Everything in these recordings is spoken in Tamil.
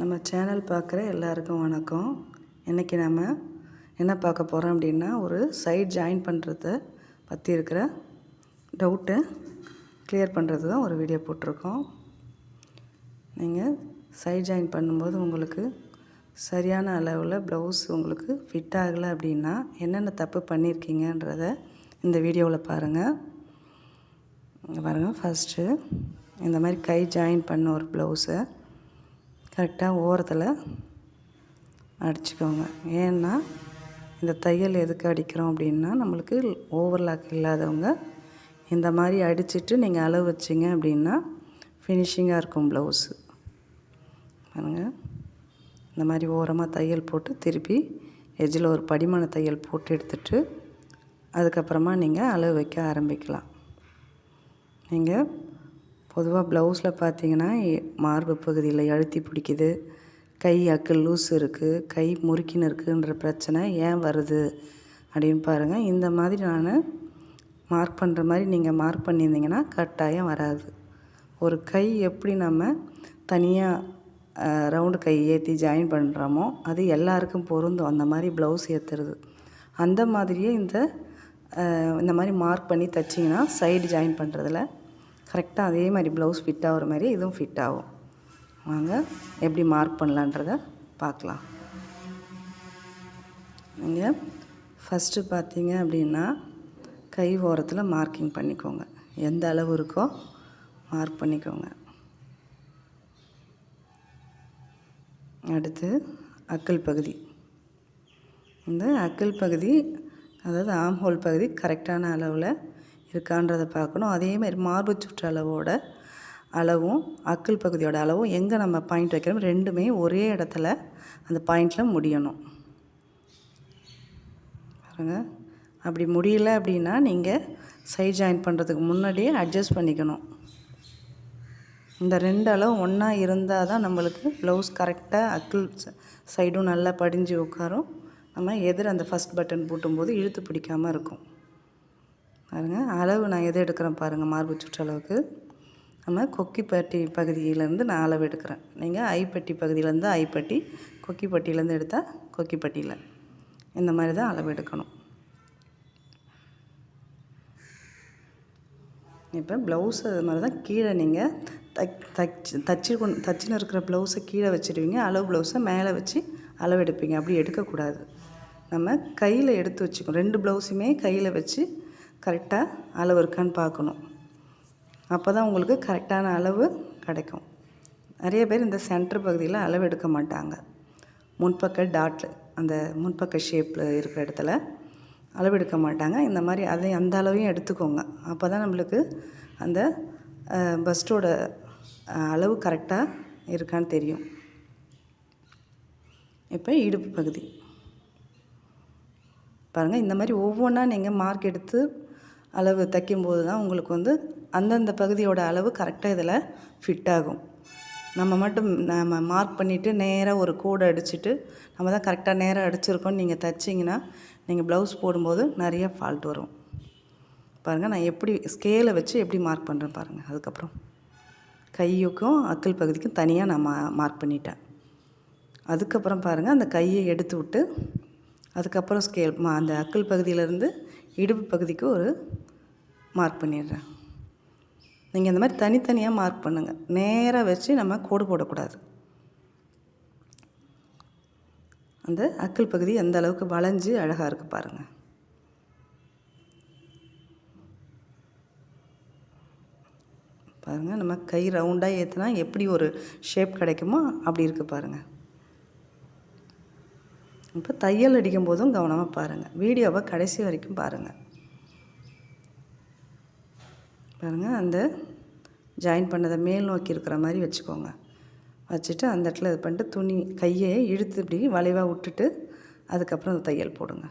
நம்ம சேனல் பார்க்குற எல்லாருக்கும் வணக்கம். இன்றைக்கி நம்ம என்ன பார்க்க போகிறோம் அப்படின்னா ஒரு சைட் ஜாயின் பண்ணுறத பற்றி இருக்கிற டவுட்டை க்ளியர் பண்ணுறது தான் ஒரு வீடியோ போட்டிருக்கோம். நீங்கள் சைட் ஜாயின் பண்ணும்போது உங்களுக்கு சரியான அளவில் ப்ளவுஸ் உங்களுக்கு ஃபிட் ஆகலை அப்படின்னா என்னென்ன தப்பு பண்ணியிருக்கீங்கன்றத இந்த வீடியோவில் பாருங்கள் இங்கே பாருங்கள் ஃபஸ்ட்டு இந்த மாதிரி கை ஜாயின் பண்ண ஒரு ப்ளவுஸை கரெக்டாக ஓரத்தில் அடிச்சுக்கோங்க. ஏன்னா இந்த தையல் எதுக்கு அடிக்கிறோம் அப்படின்னா நம்மளுக்கு ஓவர்லாக் இல்லாதவங்க இந்த மாதிரி அடிச்சிட்டு நீங்கள் அளவு வச்சிங்க அப்படின்னா ஃபினிஷிங்காக இருக்கும் ப்ளவுஸு பாருங்கள் இந்த மாதிரி ஓரமாக தையல் போட்டு திருப்பி எஜ்ஜில் ஒரு படிமான தையல் போட்டு எடுத்துட்டு அதுக்கப்புறமா நீங்கள் அளவு வைக்க ஆரம்பிக்கலாம். நீங்கள் பொதுவாக ப்ளவுஸில் பார்த்தீங்கன்னா மார்பு பகுதியில் அழுத்தி பிடிக்குது. கை அக்கு லூஸ் இருக்குது கை முறுக்கின்னு இருக்குன்ற பிரச்சனை ஏன் வருது அப்படின்னு பாருங்கள் இந்த மாதிரி நான் மார்க் பண்ணுற மாதிரி நீங்கள் மார்க் பண்ணியிருந்தீங்கன்னா கட்டாயம் வராது. ஒரு கை எப்படி நம்ம தனியாக ரவுண்டு கை ஏற்றி ஜாயின் பண்ணுறோமோ அது எல்லாருக்கும் பொருந்தும். அந்த மாதிரி ப்ளவுஸ் ஏற்றுறது அந்த மாதிரியே இந்த இந்த மாதிரி மார்க் பண்ணி தைச்சிங்கன்னா சைடு ஜாயின் பண்ணுறதுல கரெக்டாக அதே மாதிரி ப்ளவுஸ் ஃபிட் ஆகிற மாதிரி இதுவும் ஃபிட் ஆகும். வாங்க எப்படி மார்க் பண்ணலான்றத பார்க்கலாம். நீங்கள் ஃபஸ்ட்டு பார்த்தீங்க அப்படின்னா கை ஓரத்தில் மார்க்கிங் பண்ணிக்கோங்க. எந்த அளவு இருக்கோ மார்க் பண்ணிக்கோங்க. அடுத்து அக்கல் பகுதி. இந்த அக்கல் பகுதி அதாவது ஆம்ஹோல் பகுதி கரெக்டான அளவில் இருக்கான்றதை பார்க்கணும். அதேமாதிரி மார்பு மார்பு சுற்றளவோட அளவும் அக்கல் பகுதியோட அளவும் எங்கே நம்ம பாயிண்ட் வைக்கிறோம் ரெண்டுமே ஒரே இடத்துல அந்த பாயிண்டில் முடியணும். பாருங்க. அப்படி முடியல அப்படின்னா நீங்கள் சைட் ஜாயின் பண்ணுறதுக்கு முன்னாடியே அட்ஜஸ்ட் பண்ணிக்கணும். இந்த ரெண்டு அளவு ஒன்றா இருந்தால் தான் நம்மளுக்கு ப்ளவுஸ் கரெக்டாக அக்கிள் சைடும் நல்லா படிஞ்சு உட்காரும். நம்ம எதிர் அந்த ஃபஸ்ட் பட்டன் பூட்டும்போது இழுத்து பிடிக்காமல் இருக்கும். பாருங்கள் அளவு நான் எது எடுக்கிறேன் பாருங்கள் மார்பு சுற்றளவுக்கு நம்ம கொக்கிப்பட்டி பகுதியிலேருந்து நான் அளவு எடுக்கிறேன். நீங்கள் ஐப்பட்டி பகுதியிலேருந்து ஐப்பட்டி கொக்கிப்பட்டியிலேருந்து எடுத்தால் கொக்கிப்பட்டியில். இந்த மாதிரி தான் அளவு எடுக்கணும். இப்போ ப்ளவுஸ் அது மாதிரி தான் கீழே நீங்கள் தச் தச்சு தச்சு கொண்டு தச்சுன்னு இருக்கிற ப்ளவுஸை கீழே வச்சுடுவீங்க அளவு ப்ளவுஸை மேலே வச்சு அளவு எடுப்பீங்க. அப்படி எடுக்கக்கூடாது. நம்ம கையில் எடுத்து வச்சுக்கணும். ரெண்டு ப்ளவுஸுமே கையில் வச்சு கரெக்டாக அளவு இருக்கான்னு பார்க்கணும். அப்போ தான் உங்களுக்கு கரெக்டான அளவு கிடைக்கும். நிறைய பேர் இந்த சென்டர் பகுதியில் அளவு எடுக்க மாட்டாங்க. முன்பக்க டாட்டில் அந்த முன்பக்க ஷேப்பில் இருக்கிற இடத்துல அளவு எடுக்க மாட்டாங்க. இந்த மாதிரி அதை அந்த அளவையும் எடுத்துக்கோங்க. அப்போ தான் நம்மளுக்கு அந்த பஸ்டோட அளவு கரெக்டாக இருக்கான்னு தெரியும். இப்போ இடுப்பு பகுதி. பாருங்கள் இந்த மாதிரி ஒவ்வொன்றா நீங்கள் மார்க் எடுத்து அளவு தைக்கும்போது தான் உங்களுக்கு வந்து அந்தந்த பகுதியோட அளவு கரெக்டாக இதில் ஃபிட் ஆகும். நம்ம மட்டும் நம்ம மார்க் பண்ணிவிட்டு நேராக ஒரு கோடு அடிச்சுட்டு நம்ம தான் கரெக்டாக நேராக அடிச்சிருக்கோம்னு நீங்கள் தைச்சிங்கன்னா நீங்கள் ப்ளவுஸ் போடும்போது நிறைய ஃபால்ட் வரும். பாருங்கள் நான் எப்படி ஸ்கேலை வச்சு எப்படி மார்க் பண்ணுறேன் பாருங்கள் அதுக்கப்புறம். கையுக்கும் அக்கல் பகுதிக்கும் தனியாக நான் மா மார்க் பண்ணிட்டேன். அதுக்கப்புறம் பாருங்கள் அந்த கையை எடுத்து விட்டு அதுக்கப்புறம் ஸ்கேல் மா அந்த அக்கல் பகுதியிலேருந்து இடுப்பு பகுதிக்கு ஒரு மார்க் பண்ணிடுறேன். நீங்கள் இந்த மாதிரி தனித்தனியாக மார்க் பண்ணுங்கள் நேராக வச்சு நம்ம கோடு போடக்கூடாது. அந்த அக்கல் பகுதி எந்த அளவுக்கு வளைஞ்சு அழகாக இருக்குது பாருங்கள் பாருங்கள் நம்ம கை ரவுண்டாக ஏற்றுனா எப்படி ஒரு ஷேப் கிடைக்குமோ அப்படி இருக்குது பாருங்கள் இப்போ தையல் அடிக்கும் போதும் கவனமாக பாருங்கள் வீடியோவை கடைசி வரைக்கும் பாருங்கள் பாருங்கள் அந்த ஜாயின் பண்ணதை மேல் நோக்கி இருக்கிற மாதிரி வச்சுக்கோங்க. வச்சுட்டு அந்த இடத்துல இது பண்ணிட்டு துணி கையை இழுத்து இப்படி வளைவாக விட்டுட்டு அதுக்கப்புறம் அந்த தையல் போடுங்க.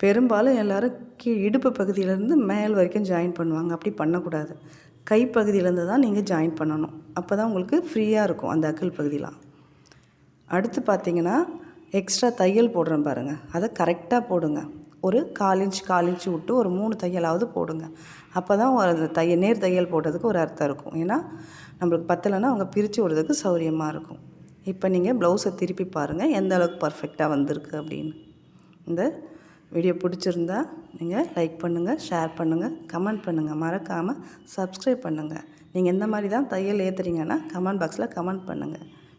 பெரும்பாலும் எல்லாரும் கீ இடுப்பு பகுதியிலேருந்து மேல் வரைக்கும் ஜாயின் பண்ணுவாங்க. அப்படி பண்ணக்கூடாது. கைப்பகுதியிலேருந்து தான் நீங்கள் ஜாயின் பண்ணணும். அப்போ தான் உங்களுக்கு ஃப்ரீயாக இருக்கும் அந்த அக்கல் பகுதியெலாம் அடுத்து பார்த்தீங்கன்னா எக்ஸ்ட்ரா தையல் போடுறேன் பாருங்கள் அதை கரெக்டாக போடுங்க. ஒரு கால் இன்ச் கால் இன்ச் விட்டு ஒரு மூணு தையலாவது போடுங்க. அப்போ தான் அந்த தையல் நேர் தையல் போட்டதுக்கு ஒரு அர்த்தம் இருக்கும். ஏன்னா நம்மளுக்கு பத்தலைன்னா அவங்க பிரித்து விடுறதுக்கு சௌரியமாக இருக்கும். இப்போ நீங்கள் ப்ளவுஸை திருப்பி பாருங்கள் எந்த அளவுக்கு பர்ஃபெக்டாக வந்திருக்கு அப்படின்னு. இந்த வீடியோ பிடிச்சிருந்தா நீங்கள் லைக் பண்ணுங்கள் ஷேர் பண்ணுங்கள் கமெண்ட் பண்ணுங்கள் மறக்காமல் சப்ஸ்கிரைப் பண்ணுங்கள் நீங்கள் எந்த மாதிரி தான் தையல் ஏற்றுறீங்கன்னா கமெண்ட் பாக்ஸில் கமெண்ட் பண்ணுங்கள்